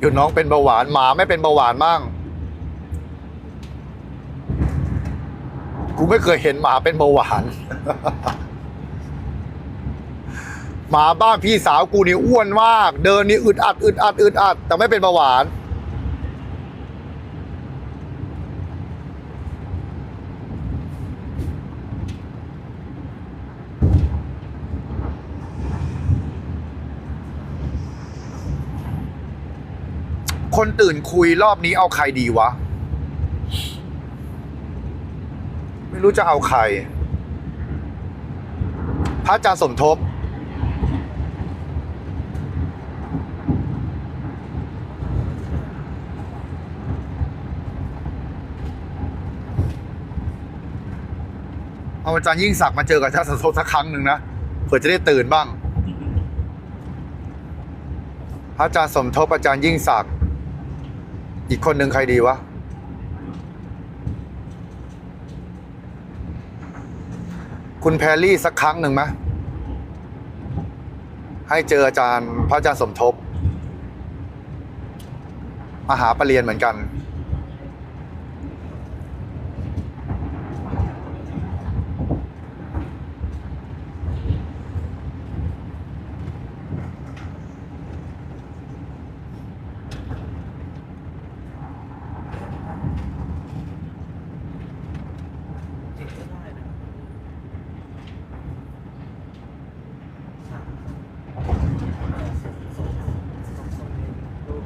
อยู่น้องเป็นเบาหวานหมาไม่เป็นเบาหวานมั่งกูไม่เคยเห็นหมาเป็นเบาหวาน หมาบ้านพี่สาวกูนี่อ้วนมาก เดินนี่อึดอัดอึดอัดอึดอัด แต่ไม่เป็นเบาหวาน คนตื่นคุยรอบนี้เอาใครดีวะ ไม่รู้จะเอาใคร พระอาจารย์สมทบ เอาอาจารย์ยิ่งศักดิ์มาเจอกับอาจารย์สมทบสักครั้งหนึ่งนะเผื่อจะได้ตื่นบ้างพระอาจารย์สมทบอาจารย์ยิ่งศักดิ์ อีกคนหนึ่งใครดีวะ คุณแพรรี่สักครั้งหนึ่งไหมให้เจออาจารย์พระอาจารย์สมทบมาหาปรริญญาเหมือนกัน ติดก็ได้นะส่งส่งส่งให้ลูก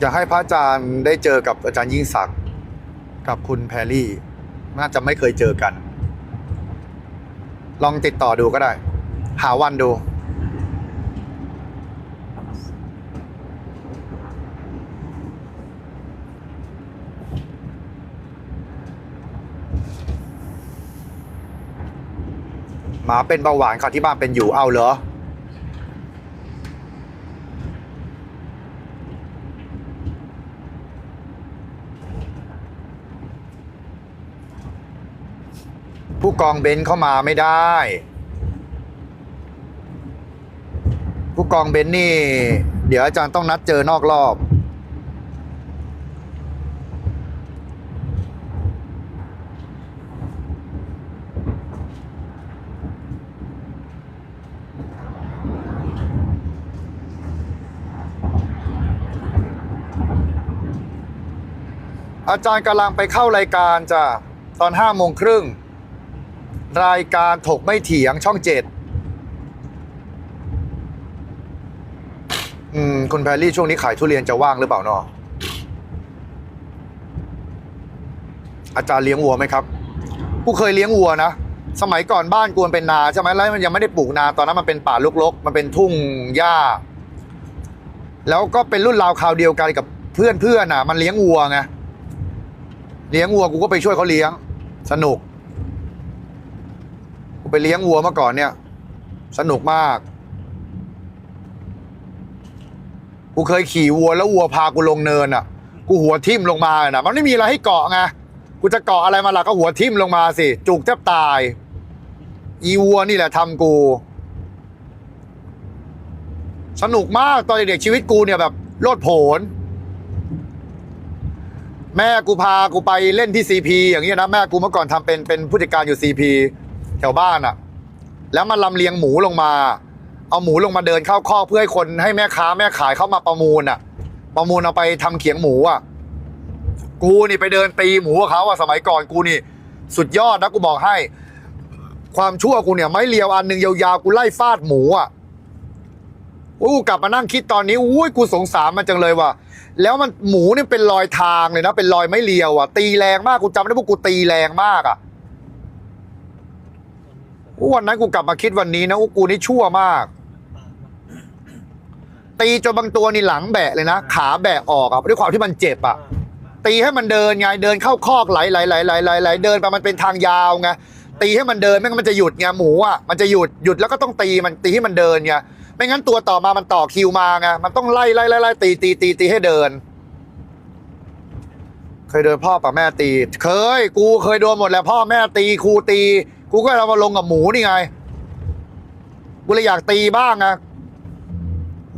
อยากให้พระอาจารย์ได้เจอกับอาจารย์ยิ่งศักดิ์กับคุณแพรรี่น่าจะไม่เคยเจอกัน ลองติดต่อดูก็ได้ หาวันดูหมาเป็นเบาหวานค่ะที่บ้านเป็นอยู่เอาเหรอ ผู้กองเบนซ์เข้ามาไม่ได้ ผู้กองเบนซ์นี่ เดี๋ยวอาจารย์ต้องนัดเจอนอกรอบ อาจารย์กำลังไปเข้ารายการจ้ะตอนห้าโมงครึ่ง รายการถกไม่เถียงช่องเจ็ดอืมคุณแพรรี่ช่วงนี้ขายทุเรียนจะว่างหรือเปล่าเนาะอาจารย์เลี้ยงวัวไหมครับกูเคยเลี้ยงวัวนะ สมัยก่อนบ้านกูมันเป็นนาใช่ไหมแล้วมันยังไม่ได้ปลูกนาตอนนั้นมันเป็นป่ารกๆ มันเป็นทุ่งหญ้า แล้วก็เป็นรุ่นราวคราวเดียวกันกับเพื่อนเพื่อนอะ มันเลี้ยงวัวไงเลี้ยงวัวกูก็ไปช่วยเขาเลี้ยง สนุก กูไปเลี้ยงวัวมื่อก่อนเนี่ย สนุกมาก กูเคยขี่วัวแล้ววัวพากูลงเนินอะ กูหัวทิ่มลงมาน่ะ มันไม่มีอะไรให้เกาะไง กูจะเกาะอะไรมาล่ะก็หัวทิ่มลงมาสิ จุกแทบตาย อีวัวนี่แหละทำกู สนุกมากตอนเด็กๆชีวิตกูเนี่ยแบบโลดโผนแม่กูพากูไปเล่นที่ซีพีอย่างเงี้ยนะ แม่กูเมื่อก่อนทำเป็นเป็นผู้จัดการอยู่ซีพี แถวบ้านอะ่ะ แล้วมันลำเลียงหมูลงมา เอาหมูลงมาเดินเข้าคอกเพื่อให้คนให้แม่ค้าแม่ขายเข้ามาประมูลอะ่ะ ประมูลเอาไปทำเขียงหมูอะ่ะ กูนี่ไปเดินตีหมูเขาอะสมัยก่อนกูนี่ สุดยอดนะกูบอกให้ ความชั่วกูเนี่ยไม้เลียวอันหนึ่งยาวๆกูไล่ฟาดหมูอะอู้กลับมานั่งคิดตอนนี้อุ้ยกูสงสารมันจังเลยว่ะแล้วมันหมูนี่เป็นรอยทางเลยนะ เป็นรอยไม่เลียวอะ ตีแรงมากกูจำได้พว่ากูตีแรงมากอะ วันนั้นกูกลับมาคิดวันนี้นะอู้กูนี่ชั่วมาก ตีจนบางตัวนี่หลังแบะเลยนะ ขาแบะออกอะด้วยความที่มันเจ็บอะ ตีให้มันเดินไงเดินเข้าคอกไหลไหลไหลไหลไหลไหลเดินไปมันเป็นทางยาวไงตีให้มันเดินไม่งั้นมันจะหยุดไงหมูอะมันจะหยุดหยุดแล้วก็ต้องตีมันตีให้มันเดินไงไม่งั้นตัวต่อมามันต่อคิวมาไงมันต้องไล่ไล่ไล่ไล่ตีตีตีตีให้เดิน เคยโดนพ่อกับแม่ตี เคย กูเคยโดนหมดแหล้วพ่อแม่ตีครูตี กูก็เอามาลงกับหมูนี่ไง กูเลยอยากตีบ้างไง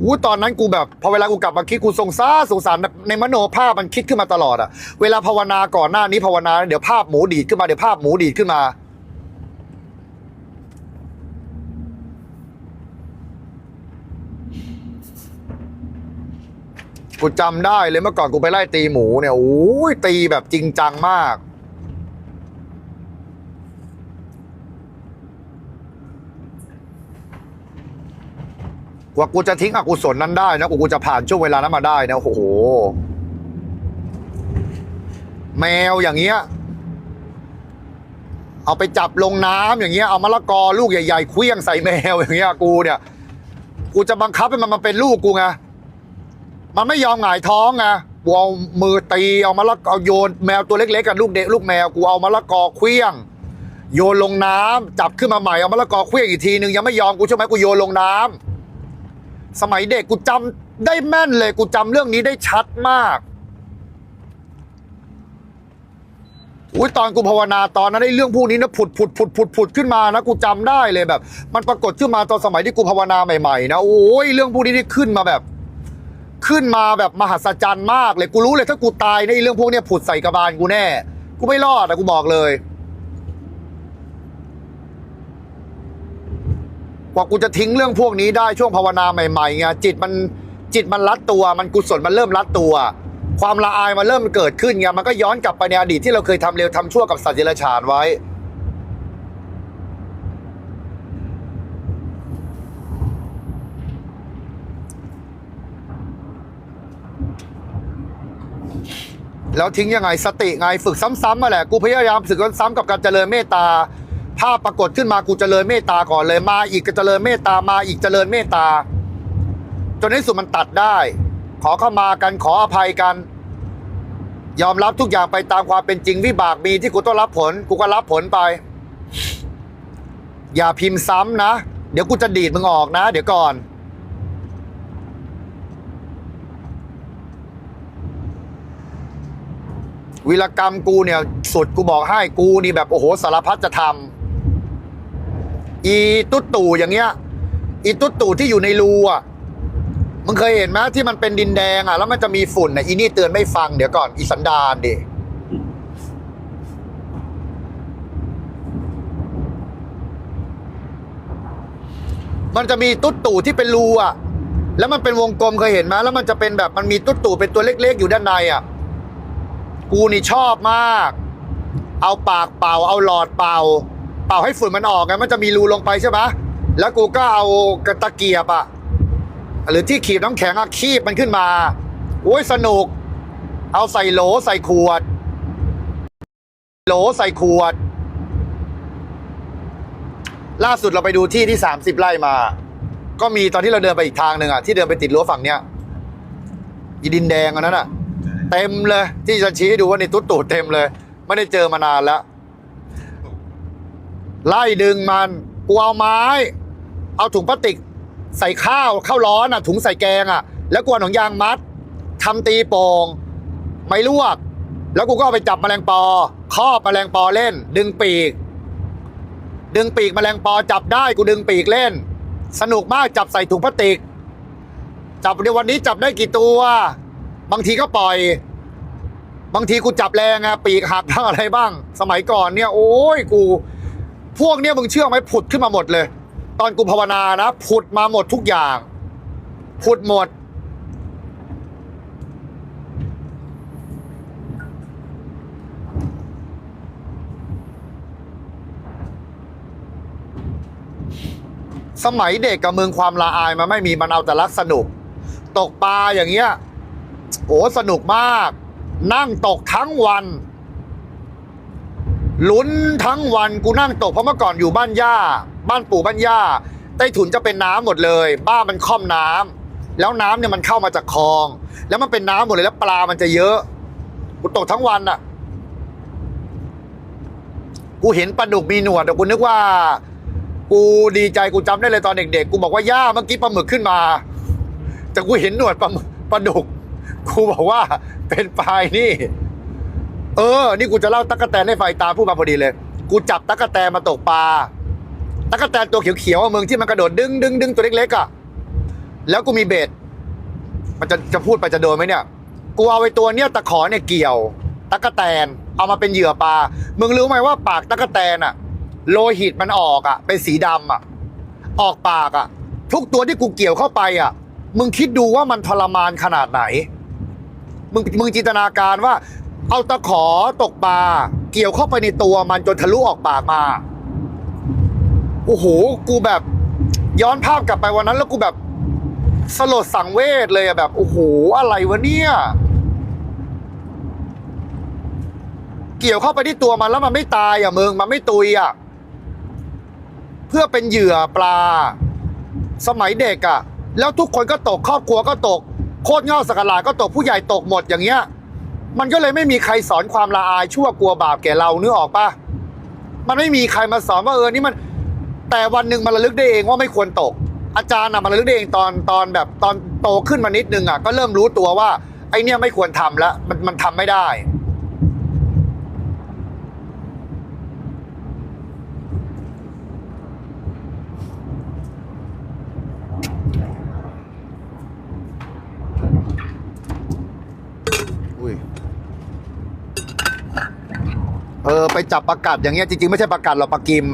อู้ตอนนั้นกูแบบ พอเวลากูกลับมาคิดกูสงสารสงสารแบบในมโนภาพมันคิดขึ้นมาตลอดอะเวลาภาวนาก่อนหน้านี้ภาวนา เดี๋ยวภาพหมูดีดขึ้นมาเดี๋ยวภาพหมูดีดขึ้นมา กูจำได้เลยเมื่อก่อนกูไปไล่ตีหมูเนี่ยโอ้ยตีแบบจริงจังมาก ว่ากูจะทิ้งอกุศลนั้นได้นะกูจะผ่านช่วงเวลานั้นมาได้นะโอ้โห แมวอย่างเงี้ย เอาไปจับลงน้ำอย่างเงี้ยเอามะละกอลูกใหญ่ๆเคลี้ยงใส่แมวอย่างเงี้ยกูเนี่ย กูจะบังคับให้มันมาเป็นลูกกูไงมันไม่ยอมหงายท้องไงกูเอามือตีเอามะละกอโยนแมวตัวเล็กๆกับลูกเด็กลูกแมวกูเอามะละกอเคลี้ยงโยนลงน้ำจับขึ้นมาใหม่เอามะละกอเคลี้ยงอีกทีหนึ่งยังไม่ยอมกูใช่ไหมกูโยนลงน้ำ สมัยเด็กกูจำได้แม่นเลยกูจำเรื่องนี้ได้ชัดมากอุ้ยตอนกูภาวนาตอนนั้นไอ้เรื่องพวกนี้นะผุดผุดผุดผุดผุดขึ้นมานะกูจำได้เลยแบบ มันปรากฏขึ้นมาตอนสมัยที่กูภาวนาใหม่ๆนะโอ้ยเรื่องพวกนี้นี่ขึ้นมาแบบ ขึ้นมาแบบมหัศจรรย์มากเลยกูรู้เลยถ้ากูตายในเรื่องพวกนี้ผุดใส่กระบาลกูแน่ กูไม่รอดอะกูบอกเลย ว่ากูจะทิ้งเรื่องพวกนี้ได้ช่วงภาวนาใหม่ๆไงจิตมันจิตมันรัดตัว มันกุศลมันเริ่มรัดตัว ความละอายมันเริ่มเกิดขึ้นไงมันก็ย้อนกลับไปในอดีตที่เราเคยทำเร็วทำชั่วกับสัตว์เดรัจฉานไว้ แล้วทิ้งยังไงสติไงฝึกซ้ำๆมาแหละ กูพยายามฝึกซ้ำๆกับการเจริญเมตตา ภาพปรากฏขึ้นมากูจเจริญเมตตาก่อนเลยมา อีกก็เจริญเมตตามาอีกจเจริญเมตตา จนในสุดมันตัดได้ ขอเข้ามากันขออภัยกัน ยอมรับทุกอย่างไปตามความเป็นจริงวิบากมีที่กูต้องรับผล กูก็รับผลไป อย่าพิมพ์ซ้ำนะ เดี๋ยวกูจะดีดมึงออกนะ เดี๋ยวก่อนวีรกรรมกูเนี่ยสุดกูบอกให้กูนี่แบบโอ้โหสารพัดจะทำ อีตุ๊ดตู่อย่างเงี้ย อีตุ๊ดตู่ที่อยู่ในรูอะมึงเคยเห็นไหมที่มันเป็นดินแดงอะแล้วมันจะมีฝุ่นอะอีนี่เตือนไม่ฟังเดี๋ยวก่อนอีสันดานดิมันจะมีตุ๊ดตู่ที่เป็นรูอะ แล้วมันเป็นวงกลมเคยเห็นไหมแล้วมันจะเป็นแบบมันมีตุ๊ดตู่เป็นตัวเล็กๆ อยู่ด้านในอะ กูนี่ชอบมาก เอาปากเป่า เอาหลอดเป่า เป่าให้ฝุ่นมันออกไงมันจะมีรูลงไปใช่ไหมแล้วกูก็เอากระตะเกียบอะหรือที่ขีบน้ำแข็งอะคีบมันขึ้นมาโอ้ยสนุก เอาใส่โหลใส่ขวด โหลใส่ขวด ล่าสุดเราไปดูที่ที่สามสิบไร่มา ก็มีตอนที่เราเดินไปอีกทางหนึ่งอะที่เดินไปติดรั้วฝั่งเนี้ยอีดินแดงอันนั้นอะเต็มเลย ที่จะชี้ให้ดูว่าในตุ๊ดตูดเต็มเลย ไม่ได้เจอมานานแล้ว ไล่ดึงมันกูเอาไม้ เอาถุงพลาสติก ใส่ข้าวข้าวร้อนอะ ถุงใส่แกงอะ แล้วกูเอาหนังยางมัดทำตีโป่งไม่ลวก แล้วกูก็เอาไปจับแมลงปอครอบแมลงปอเล่น ดึงปีก ดึงปีกแมลงปอจับได้กูดึงปีกเล่น สนุกมากจับใส่ถุงพลาสติก จับในวันนี้จับได้กี่ตัว บางทีก็ปล่อย บางทีกูจับแรงอะปีกหักบ้างอะไรบ้าง สมัยก่อนเนี่ย โอ้ยกู พวกเนี้ยมึงเชื่อไหมผุดขึ้นมาหมดเลย ตอนกูภาวนานะผุดมาหมดทุกอย่าง ผุดหมด สมัยเด็กกับมืองความละอายมันไม่มีมันเอาแต่รักสนุก ตกปลาอย่างเงี้ยโอ้สนุกมาก นั่งตกทั้งวัน ลุ้นทั้งวันกูนั่งตกเพราะเมื่อก่อนอยู่บ้านย่า บ้านปู่บ้านย่าใต้ถุนจะเป็นน้ำหมดเลย บ้านมันค่อมน้ำแล้วน้ำเนี่ยมันเข้ามาจากคลอง แล้วมันเป็นน้ำหมดเลยแล้วปลามันจะเยอะกูตกทั้งวันอะกูเห็นปลาดุกมีหนวดแต่กูนึกว่า กูดีใจกูจำได้เลยตอนเด็กๆกูบอกว่าย่าเมื่อกี้ปลาหมึกขึ้นมา แต่กูเห็นหนวดปลาหมึกปลาดุกกูบอกว่าเป็นปลายนี่ เออ นี่กูจะเล่าตั๊กแตนให้ไฟตาพูดมาพอดีเลย กูจับตะกแตนมาตกปลาตะกแตนตัวเขียวๆอะมึงที่มันกระโดดดึงดึงดึงตัวเล็กๆอะแล้วกูมีเบ็ดมันจะจะพูดไปจะโดนไหมเนี่ย กูเอาไอ้ตัวเนี้ยตะขอเนี่ยเกี่ยวตะกแตน เอามาเป็นเหยื่อปลา มึงรู้ไหมว่าปากตะกแตนอะโลหิตมันออกอะเป็นสีดำอะออกปากอะทุกตัวที่กูเกี่ยวเข้าไปอะมึงคิดดูว่ามันทรมานขนาดไหน มึงมึงจินตนาการว่า เอาตะขอตกปลาเกี่ยวเข้าไปในตัวมันจนทะลุออกปากมา โอ้โห กูแบบย้อนภาพกลับไปวันนั้นแล้วกูแบบสลดสังเวชเลยอะแบบโอ้โหอะไรวะเนี่ย เกี่ยวเข้าไปที่ตัวมันแล้วมันไม่ตายอะมึงมันไม่ตุยอะเพื่อเป็นเหยื่อปลา สมัยเด็กอะแล้วทุกคนก็ตกครอบครัวก็ตก โคตรเง่าสกหลาก็ตกผู้ใหญ่ตกหมดอย่างเงี้ย มันก็เลยไม่มีใครสอนความละอายชั่วกลัวบาปแก่เราเนื้อออกปะมันไม่มีใครมาสอนว่าเออนี่มัน แต่วันหนึ่งมันระลึกได้เองว่าไม่ควรตก อาจารย์อะมันระลึกได้เองตอนตอนแบบตอนโตขึ้นมานิดนึงอะก็เริ่มรู้ตัวว่าไอเนี่ยไม่ควรทำละมันมันทำไม่ได้ ไปจับปลากัดอย่างเงี้ยจริงๆไม่ใช่ปลากัดหรอกปลากิม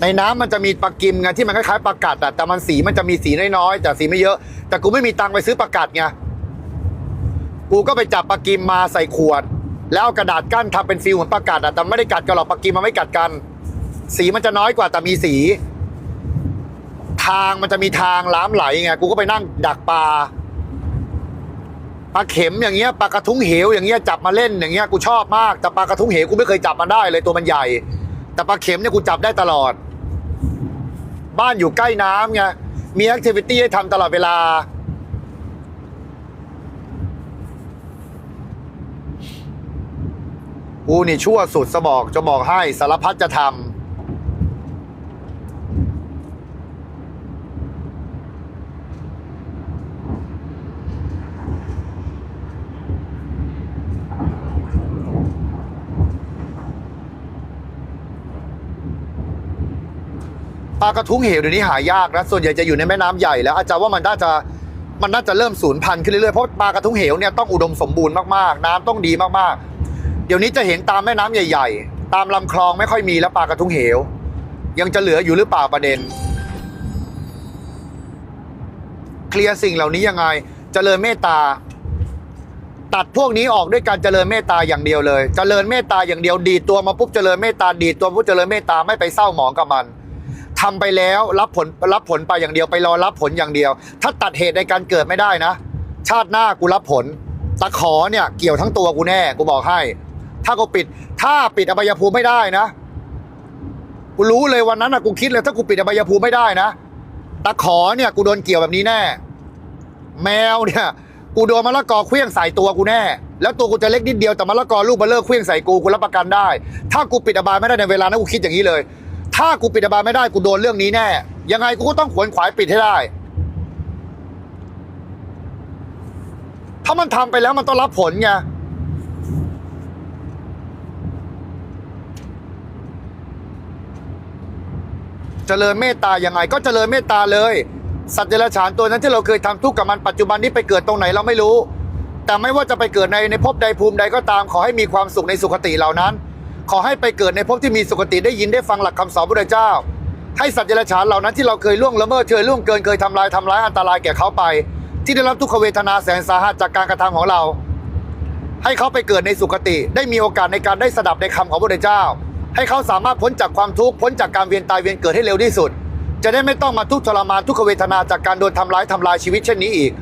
ในน้ำมันจะมีปลากิมไงที่มันคล้ายๆปลากัดอะแต่มันสีมันจะมีสีน้อยๆแต่สีไม่เยอะ แต่กูไม่มีตังค์ไปซื้อปลากัดไงกูก็ไปจับปลากิมมาใส่ขวด แล้วเอากระดาษกั้นทำเป็นฟิลเหมือนปลากัดอะแต่ไม่ได้กัดกันหรอกปลากิมมันไม่กัดกัน สีมันจะน้อยกว่าแต่มีสี ทางมันจะมีทางล้ำไหลไงกูก็ไปนั่งดักปลา ปลาเข็มอย่างเงี้ยปลากระทุ้งเหวอย่างเงี้ยจับมาเล่นอย่างเงี้ยกูชอบมากแต่ปลากระทุ้งเหวกูไม่เคยจับมันได้เลยตัวมันใหญ่ แต่ปลาเข็มเนี่ยกูจับได้ตลอด บ้านอยู่ใกล้น้ำไงมีแอคทิวิตี้ให้ทำตลอดเวลา กูนี่ชั่วสุดสบอกจะบอกให้สารพัดจะทำ ป ลากระทุ้งเหวเดี๋ยวนี้หายากนะส่วนใหญ่จะอยู่ในแม่น้ำใหญ่แล้วอาจารย์ว่ามันน่าจะมันน่าจะเริ่มสูญพันธุ์ขึ้นเรื่อยๆเพราะปลากระทุ้งเหวเนี่ยต้องอุดมสมบูรณ์มากๆ น้ำต้องดีมากๆ เดี๋ยวนี้จะเห็นตามแม่น้ำใหญ่ ๆ ตามลำคลองไม่ค่อยมีแล้วปลากระทุ้งเหว ยังจะเหลืออยู่หรือเปล่าประเด็น เคลียร์สิ่งเหล่านี้ยังไงเจริญเมตตาตัดพวกนี้ออกด้วยการเจริญเมตตาอย่างเดียวเลย เจริญเมตตาอย่างเดียวดีตัวมาปุ๊บเจริญเมตตาดีตัวปุ๊บเจริญเมตตาไม่ไปเศร้าหมองกับมัน ทำไปแล้วรับผลรับผลไปอย่างเดียวไปรอรับผลอย่างเดียว ถ้าตัดเหตุในการเกิดไม่ได้นะ ชาติหน้ากูรับผล ตะขอเนี่ยเกี่ยวทั้งตัวกูแน่กูบอกให้ ถ้ากูปิด ถ้าปิดอบายภูมิไม่ได้นะกูรู้เลยวันนั้นนะกูคิดเลยถ้ากูปิดอบายภูมิไม่ได้นะตะขอเนี่ยกูโดนเกี่ยวแบบนี้แน่ แมวเนี่ยกูโดนมะละกอเคลี้ยงใส่ตัวกูแน่ แล้วตัวกูจะเล็กนิดเดียวแต่มะละกอลูกเบลเลอร์เคลี้ยงใส่กูกูรับประกันได้ ถ้ากูปิดอบายไม่ได้ในเวลานั้นกูคิดอย่างนี้เลย ถ้ากูปิดอบายไม่ได้กูโดนเรื่องนี้แน่ ยังไงกูก็ต้องขวนขวายปิดให้ได้ ถ้ามันทำไปแล้วมันต้องรับผลไงเจริญเมตตายังไง ก็เจริญเมตตาเลย สัตว์เดรัจฉานตัวนั้นที่เราเคยทำทุกข์กับมันปัจจุบันนี้ไปเกิดตรงไหนเราไม่รู้ แต่ไม่ว่าจะไปเกิดในในภพใดภูมิใดก็ตามขอให้มีความสุขในสุคติเหล่านั้น ขอให้ไปเกิดในภพที่มีสุคติได้ยินได้ฟังหลักคำสอนพระเจ้า ให้สัตว์เดรัจฉานเหล่านั้นที่เราเคยล่วงละเมิดเคยล่วงเกินเคยทำลายทำร้ายอันตรายแก่เขาไป ที่ได้รับทุกขเวทนาแสนสาหัสจากการกระทำของเรา ให้เขาไปเกิดในสุคติ ได้มีโอกาสในการได้สดับในคำของพระเจ้า ให้เขาสามารถพ้นจากความทุกข์พ้นจากการเวียนตายเวียนเกิดให้เร็วที่สุด จะได้ไม่ต้องมาทุกข์ทรมานทุกขเวทนาจากการโดนทำร้ายทำลายชีวิตเช่นนี้อีก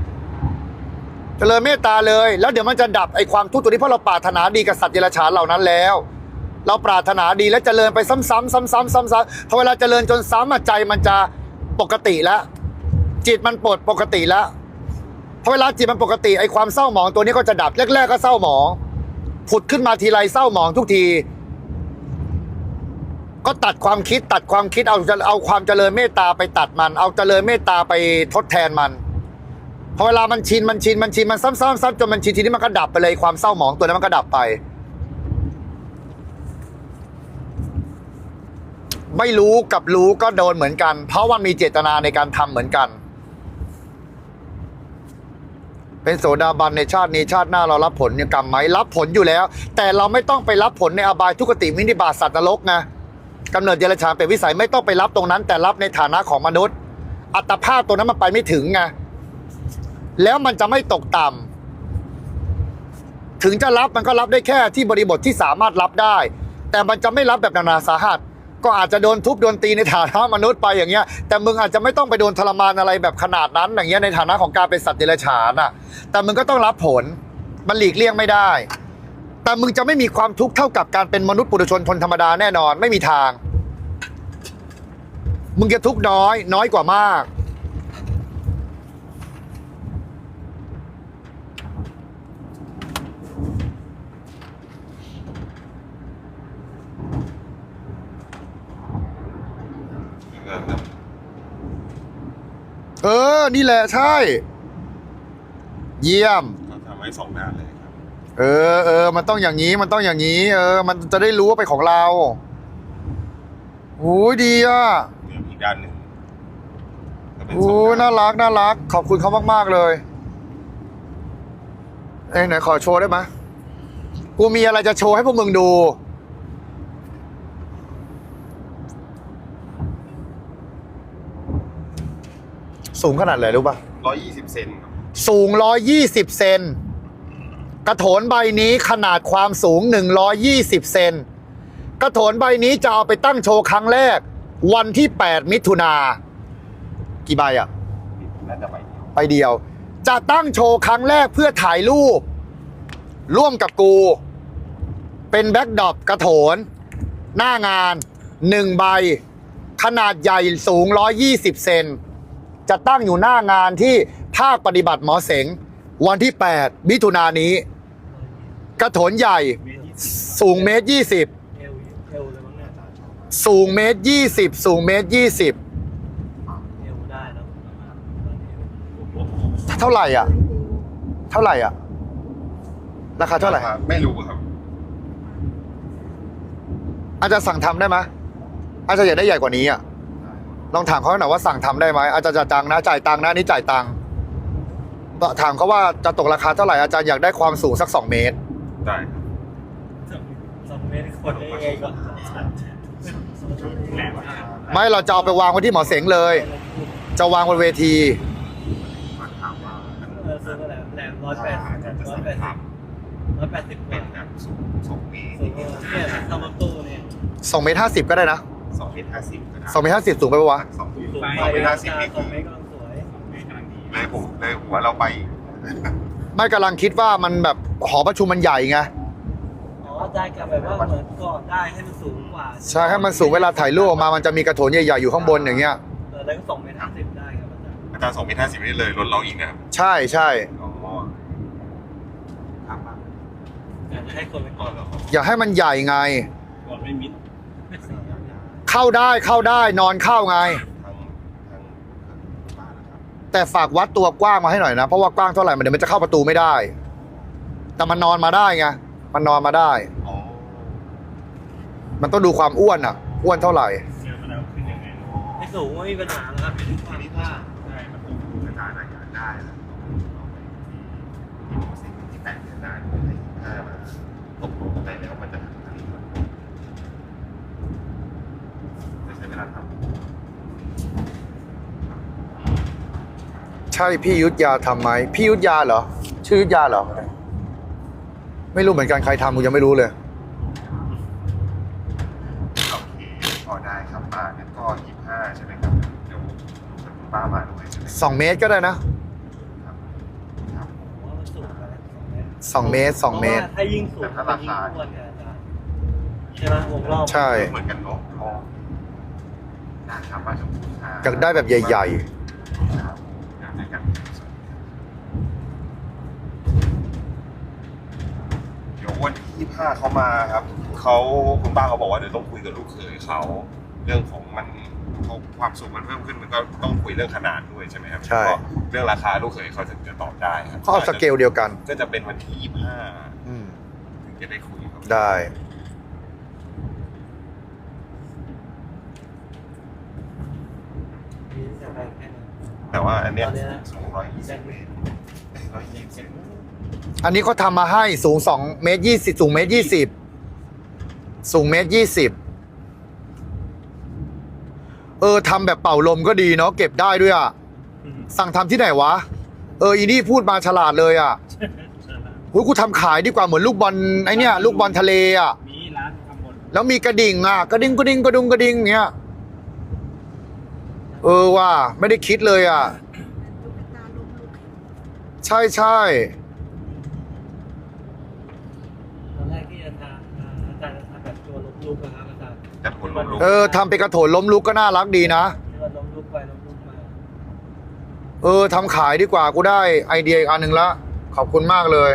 เจริญเมตตาเลย แล้วเดี๋ยวมันจะดับไอ้ความทุกข์ตัวนี้เพราะเราปรารถนาดีกับสัตว์เดรัจฉานเหล่านั้นแล้ว เราปรารถนาดีแล้วเจริญไปซ้ำๆซ้ำๆซ้ำๆพอเวลาเจริญจนซ้ำอะใจมันจะปกติแล้ว จิตมันปลดปกติแล้วพอเวลาจิตมันปกติไอความเศร้าหมองตัวนี้ก็จะดับแรกๆก็เศร้าหมองผุดขึ้นมาทีไรเศร้าหมองทุกที ก็ตัดความคิดตัดความคิดเอาเอาความเจริญเมตตาไปตัดมัน เอาเจริญเมตตาไปทดแทนมันพอเวลามันชินมันชินมันชินมันซ้ำๆซ้ำจนมันชินทีนี้มันก็ดับไปเลยความเศร้าหมองตัวนั้นมันก็ดับไป ไม่รู้กับรู้ก็โดนเหมือนกัน เพราะว่ามีเจตนาในการทำเหมือนกัน เป็นโสดาบันในชาตินี้ชาติหน้าเรารับผลกรรมไหมรับผลอยู่แล้ว แต่เราไม่ต้องไปรับผลในอบายทุกติมินิบาตสัตว์นรกไงกำเนิดเดรัจฉานเป็นวิสัยไม่ต้องไปรับตรงนั้น แต่รับในฐานะของมนุษย์ อัตภาพตัวนั้นมันไปไม่ถึงไงแล้วมันจะไม่ตกต่ำถึงจะรับมันก็รับได้แค่ที่บริบทที่สามารถรับได้ แต่มันจะไม่รับแบบนานาสาหัส ก็อาจจะโดนทุบโดนตีในฐานะมนุษย์ไปอย่างเงี้ย แต่มึงอาจจะไม่ต้องไปโดนทรมานอะไรแบบขนาดนั้นอย่างเงี้ยในฐานะของการเป็นสัตว์เดรัจฉานอะ แต่มึงก็ต้องรับผลมันหลีกเลี่ยงไม่ได้ แต่มึงจะไม่มีความทุกข์เท่ากับการเป็นมนุษย์ปุถุชนคนธรรมดาแน่นอนไม่มีทาง มึงจะทุกข์น้อยน้อยกว่ามาก เงินครับ เออ นี่แหละใช่ เยี่ยมเขาทำไว้สองด้านเลยครับ เออเออมันต้องอย่างนี้ มันต้องอย่างนี้ เออ มันจะได้รู้ว่าเป็นของเราโอ้ยดีอะเดี๋ยวอีกด้านหนึ่งก็เป็นสโอ้องยด้าน่านรักน่ารัก ขอบคุณเขามากๆเลยเอ้ยไหนขอโชว์ได้ไหมยกูมีอะไรจะโชว์ให้พวกมึงดู สูงขนาดไหนรู้ป่ะร้อยยี่สิบเซนครับสูง 120 เซน กระโถนใบนี้ขนาดความสูง 120 เซน กระโถนใบนี้จะเอาไปตั้งโชว์ครั้งแรก วันที่ 8 มิถุนา กี่ใบอะน่าจะไปเดียวใบเดียว จะตั้งโชว์ครั้งแรกเพื่อถ่ายรูป ร่วมกับกู เป็นแบ็กดรอปกระโถน หน้างาน 1 ใบ ขนาดใหญ่สูง 120 เซน จะตั้งอยู่หน้างานที่ภาคปฏิบัติหมอเสง วันที่ 8 มิถุนายนนี้ กระโถนใหญ่สูงเมตรยี่สิบเอวเอวเลยมั้งเนี่ยสูงเมตรยี่สิบสูงเมตรยี่สิบเอวได้แล้วเท่าไหร่อะ เท่าไหร่อะ ราคาเท่าไหร่ไม่รู้ครับ อาจจะสั่งทำได้ไหมอาจจะอยากได้ใหญ่กว่านี้อะ ลองถามเขาหน่อยว่าสั่งทำได้ไหมอาจารย์จ่ายตังค์นะจ่ายตังค์นะอันนี่จ่ายตังค์ถามเขาว่าจะตกราคาเท่าไหร่อาจารย์อยากได้ความสูงสักสองเมตรได้ครับสองเมตรคนได้ไงก็แหลมมากไม่เราจะเอาไปวางไว้ที่หมอเสงเลย จะวางบนเวทีถามว่าเออซื้อมาแหลมแหลมร้อยแปดร้อยแปดสิบร้อยแปดสิบเป็เป็นนแบบสูงสองเมตรสูงเนี่ยทำรถตู้เนี่ยสองเมตรห้าสิบก็ได้นะสองเมตรห้าสิบก็ได้ สองเมตรห้าสิบสูงไปปะวะ สองเมตรสูงสไปองเมตรห้าสิบนี่สคือองเมตรกำลังสวยเลยผมเลยหัวเราไปอีกไม่กำลังคิดว่ามันแบบหอประชุมมันใหญ่ไง อ๋อได้กลับแบบว่าเหมือนก่อนได้ให้มันสูงกว่าใช่ให้มันสูงเวลาถ่ายรูปออกมา มันจะมีกระโถนใหญ่ๆอยู่ข้างบนอย่างเงี้ย เออแล้วก็สองเมตรห้าสิบได้ครับอาจารย์อาจารย์สองเมตรห้าสิบนี่เลยลดเราอีกนะครับใช่ใช่ อ๋อครับครับอยากจะให้คนไปก่ก่ออนนเหรออย่าให้มันใหญ่ไง ก่อนไม่มิด เข้าได้เข้าได้นอนเข้าไง ทางทางบ้านนะครับแต่ฝากวัดตัวกว้างมาให้หน่อยนะ เพราะว่ากว้างเท่าไหร่มันเดี๋ยวมันจะเข้าประตูไม่ได้ แต่มันนอนมาได้ไงมันนอนมาได้ อ๋อมันต้องดูความอ้วนอะ อ้วนเท่าไหร่ ไม่สูงไม่มีปัญหาแล้วครับเป็นความกล้าได้มันต้องดูกระจายรายการได้แล้วเอาไปที่ที่สิ่งที่แปดเดือนได้ให้ห้ามาตกลงกันได้แล้วมันจะทำอะไรจะใช้เวลาทำ ใช่พี่ยุทธยาทำไหมพี่ยุทธยาเหรอ ชื่อยุทธยาเหรอ ไม่รู้เหมือนกันใครทำกูยังไม่รู้เลย โอเคพอได้ครับป้างั้นก็ยี่ห้าใช่ไหมครับ เดี๋ยวคุณป้ามาด้วยใช่ไหมสองเมตรก็ได้นะครับครับผมว่ามันสูงไปสองเมตรสองเมตรสองเมตร พาะว่าถ้ายิ่งสูงมันยิ่งอ้วนไงอาจารย์ใช่ไหมวงรอบใช่ เหมือนกันเนาะอ๋อได้ครับป้าชมพูครับ อยากได้แบบใหญ่ค ที่ผ้าเขามาครับเขาคุณป้าเขาบอกว่าเดี๋ยวต้องคุยกับลูกเขยเขาเรื่องของมันความสูงมันเพิ่มขึ้นมันก็ต้องคุยเรื่องขนาดด้วยใช่ไหมครับใช่เรื่องราคาลูกเขยเขาถึงจะตอบได้ครับเขาสเกลเดียวกัน ก็จะเป็นวันที่ยี่ห้าถึงจะได้คุยครับได้แต่ว่าอันเนี้ยสูงร้อยยี่สิบเมตรร้อยยี่สิบ อันนี้เขาทำมาให้สูงสองเมตรยี่สิบสูงเมตรยี่สิบสูงเมตรยี่สิบเออทำแบบเป่าลมก็ดีเนาะเก็บได้ด้วยอะสั่งทำที่ไหนวะ เอออีนี่พูดมาฉลาดเลยอะหุยกูทำขายดีกว่าเหมือนลูกบอลไอเนี้ยลูกบอลทะเลอะมีร้านทำหมดแล้วมีกระดิ่งอะกระดิ่งกระดิ่งกระดุงกระดิ่งเนี้ยเออว่าไม่ได้คิดเลยอะ ใช่ใช่ตอนแรกที่จะทำอ่าอาจารย์จะทำแบบตัวล้มลุกนะครับ อาจารย์แต่ผลลงลุกเออทำเป็นกระโถนล้มลุกก็น่ารักดีนะ ที่ว่าล้มลุกไปล้มลุกมาเออทำขายดีกว่ากูได้ไอเดียอีกอันหนึ่งละ ขอบคุณมากเลย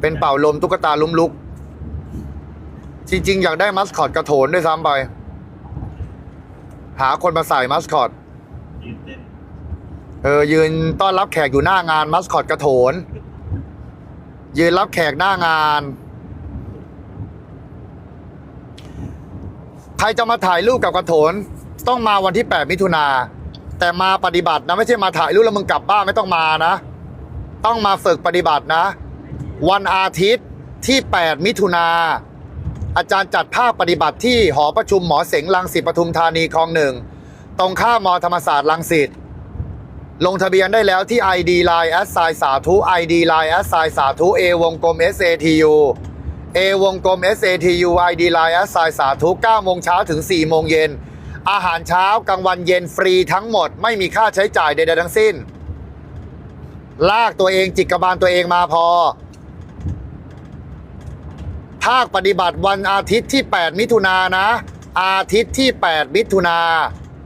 เป็นเป่าลมตุ๊กตาล้มลุก จริง ๆ อยากได้มัสคอตกระโถนด้วยซ้ำไป หาคนมาใส่มัสคอต ยืนเต้นเออยืนต้อนรับแขกอยู่หน้างานมัสคอตกระโถน ยืนรับแขกหน้างาน ใครจะมาถ่ายรูปกับกระโถนต้องมาวันที่ 8 มิถุนา แต่มาปฏิบัตินะไม่ใช่มาถ่ายรูปแล้วมึงกลับบ้านไม่ต้องมานะ ต้องมาฝึกปฏิบัตินะ วันอาทิตย์ที่ 8 มิถุนาอาจารย์จัดภาคปฏิบัติที่หอประชุมหมอเสงลังสิตปทุมธานีคลองหนึ่งตรงข้ามมธรรมศาสตร์ลังสิตลงทะเบียนได้แล้วที่ ID Line แอสไซสาธุ ID Line แอสไซสาธุ A วงกลม SATU A วงกลม SATU ID Line สไซสาธุ9โมงเช้าถึง 4 โมงเย็น อาหารเช้ากลางวันเย็นฟรีทั้งหมด ไม่มีค่าใช้จ่ายใดๆทั้งสิ้น ลากตัวเองจิกกบาลตัวเองมาพอ ภาคปฏิบัติวันอาทิตย์ที่ 8 มิถุนานะ อาทิตย์ที่ 8 มิถุนา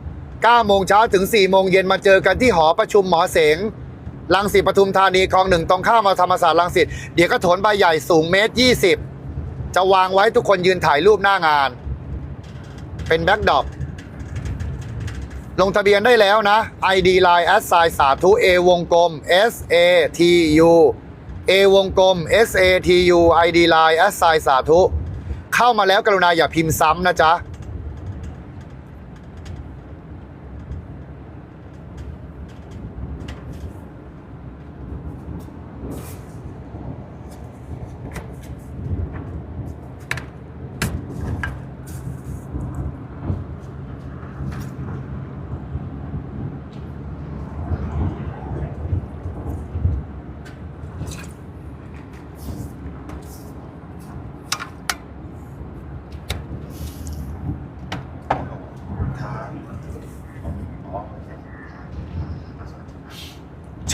9โมงเช้าถึง 4 โมงเย็นมาเจอกันที่หอประชุมหมอเสงลังสิตปทุมธานีคลองหนึ่งตรงข้ามมาธรรมศาสตร์ลังสิตเดี๋ยวก็โถนใบใหญ่สูงเมตร 20 จะวางไว้ทุกคนยืนถ่ายรูปหน้างาน เป็นแบ็กดอปลงทะเบียนได้แล้วนะ ID Line แอดไซสาธุ A วงกลม S A T U A วงกลม S A T U ID Line แอดไซสาธุ เข้ามาแล้วกรุณาอย่าพิมพ์ซ้ำนะจ๊ะ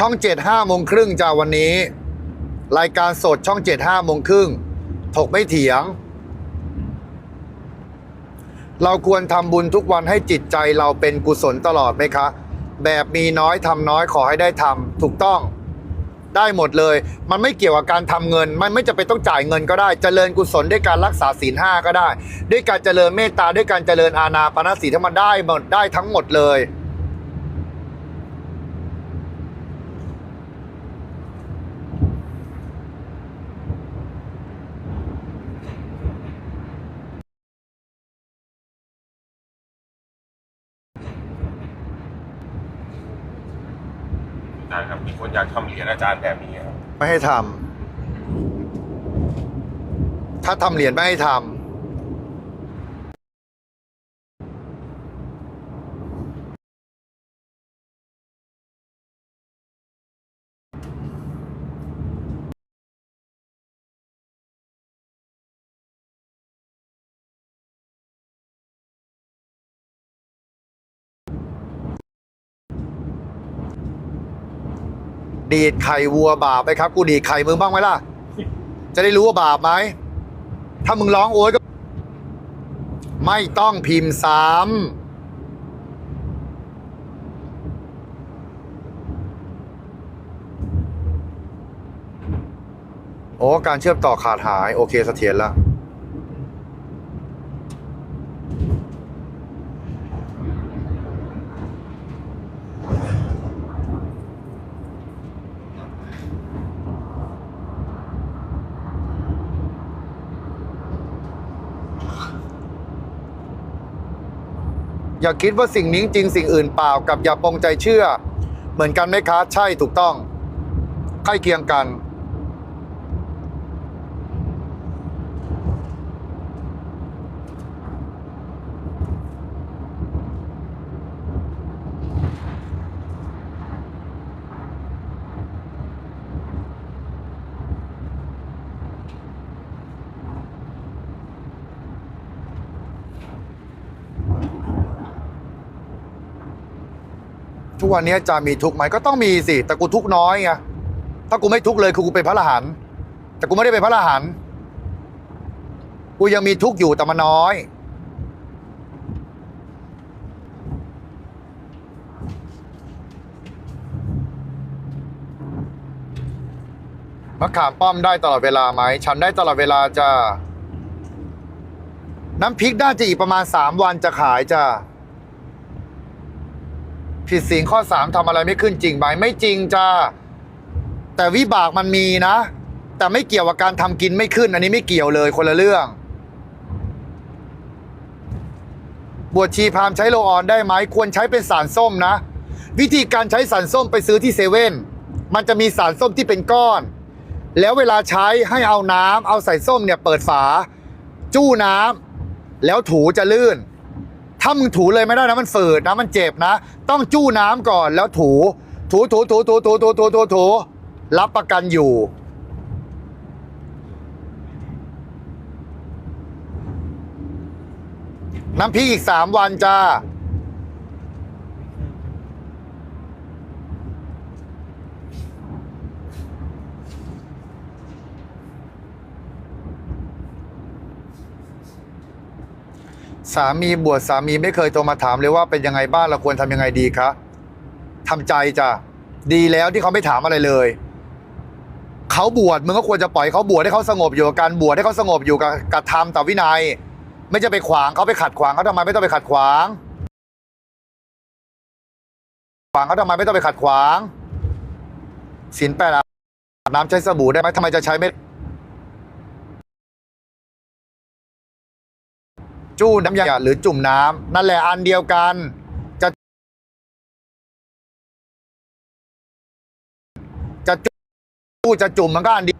ช่องเจ็ดห้าโมงครึ่งจ้าวันนี้ รายการสดช่องเจ็ดห้าโมงครึ่งถกไม่เถียง เราควรทำบุญทุกวันให้จิตใจเราเป็นกุศลตลอดไหมคะ แบบมีน้อยทำน้อยขอให้ได้ทำถูกต้อง ได้หมดเลย มันไม่เกี่ยวกับการทำเงิน มันไม่จะเป็นต้องจ่ายเงินก็ได้เจริญกุศลด้วยการรักษาศีลห้าก็ได้ ด้วยการเจริญเมตตาด้วยการเจริญอาณาปณะสีถ้ามันได้หมดได้ทั้งหมดเลย ครับมีคนอยากทำเหรียญอาจารย์แบบนี้ครับไม่ให้ทำถ้าทำเหรียญไม่ให้ทำ ดีดไข่วัวบาปไปครับ กูดีดไข่มึงบ้างไหมล่ะ จะได้รู้ว่าบาปไหม ถ้ามึงร้องโอยก็ ไม่ต้องพิมพ์ซ้ำโอ้การเชื่อมต่อขาดหาย โอเคเสถียรแล้ว อย่าคิดว่าสิ่งนี้จริงสิ่งอื่นเปล่ากับอย่าปองใจเชื่อ เหมือนกันไหมคะใช่ถูกต้องใกล้เคียงกัน กวันนี้จะมีทุกข์ไหมก็ต้องมีสิแต่กูทุกข์น้อยไงถ้ากูไม่ทุกข์เลยคือกูเป็นพระอรหันต์แต่กูไม่ได้เป็นพระอรหันต์กูยังมีทุกข์อยู่แต่มันน้อย มะขามป้อมได้ตลอดเวลาไหม ฉันได้ตลอดเวลาจ้า น้ำพริกน่าจะอีกประมาณสามวันจะขายจ้า ผิดศีลข้อสามทำอะไรไม่ขึ้นจริงไหมไม่จริงจ้าแต่วิบากมันมีนะ แต่ไม่เกี่ยวกับการทำกินไม่ขึ้น อันนี้ไม่เกี่ยวเลยคนละเรื่อง บวชชีพามใช้โลออนได้ไหมควรใช้เป็นสารส้มนะ วิธีการใช้สารส้มไปซื้อที่เซเว่นมันจะมีสารส้มที่เป็นก้อน แล้วเวลาใช้ให้เอาน้ำเอาใส่ส้มเนี่ยเปิดฝา จู้น้ำแล้วถูจะลื่น ถ้ามึงถูเลยไม่ได้นะมันฝืดนะมันเจ็บนะ ต้องจู้น้ำก่อนแล้วถู ถูถูถูถูถูถูถูถูถูรับประกันอยู่ น้ำพริกอีกสามวันจ้า สามีบวชสามีไม่เคยโทรมาถามเลยว่าเป็นยังไงบ้างเราควรทำยังไงดีคะทำใจจ้ะดีแล้วที่เขาไม่ถามอะไรเลยเขาบวชมึงก็ควรจะปล่อยเขาบวชให้เขาสงบอยู่กับการบวชให้เขาสงบอยู่กับกับธรรมต่อวินัย ไม่จะไปขวางเขาไปขัดขวางเขาทำไมไม่ต้องไปขัดขวางขวางเขาทำไมไม่ต้องไปขัดขวางศีลแปดอาบน้ำใช้สบู่ได้ไหมทำไมจะใช้ไม่ จู้น้ำยาหรือจุ่มน้ำนั่นแหละอันเดียวกันจะจะจู้จะจุ่มมันก็อันเดียว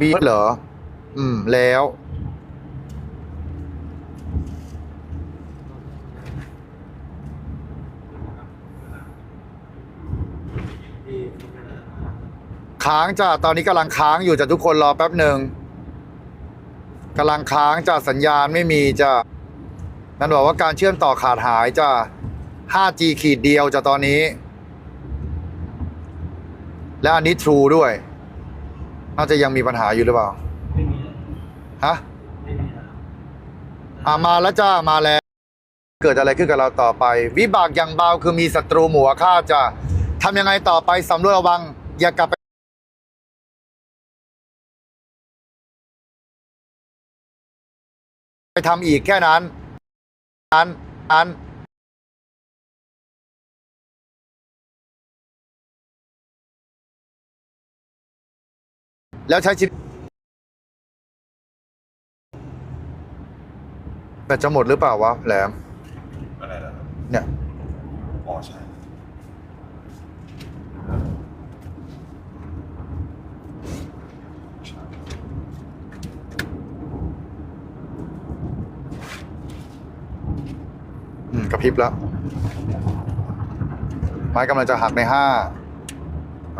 บีเหรอ อืม แล้ว ค้างจ้ะตอนนี้กำลังค้างอยู่จ้ะทุกคนรอแป๊บหนึ่งกำลังค้างจ้ะสัญญาณไม่มีจ้ะนั่นบอกว่าการเชื่อมต่อขาดหายจ้ะ 5G ขีดเดียวจ้ะตอนนี้ และอันนี้ True ด้วย น่าจะยังมีปัญหาอยู่หรือเปล่า ฮะไม่มีนะอ่ามาแล้วจ้ามาแล้ว เกิดอะไรขึ้นกับเราต่อไป วิบากอย่างเบาคือมีศัตรูหมู่ฆ่าจะทำยังไงต่อไปสำรวจระวัง อย่ากลับไปไปทำอีกแค่นั้นนั้นนั้นแล้วใช้ชีวิต แต่จะหมดหรือเปล่าวะแหลม อะไรนะครับเนี่ย อ๋อใช่อืมกระพริบแล้ว ไม้กำลังจะหักในห้า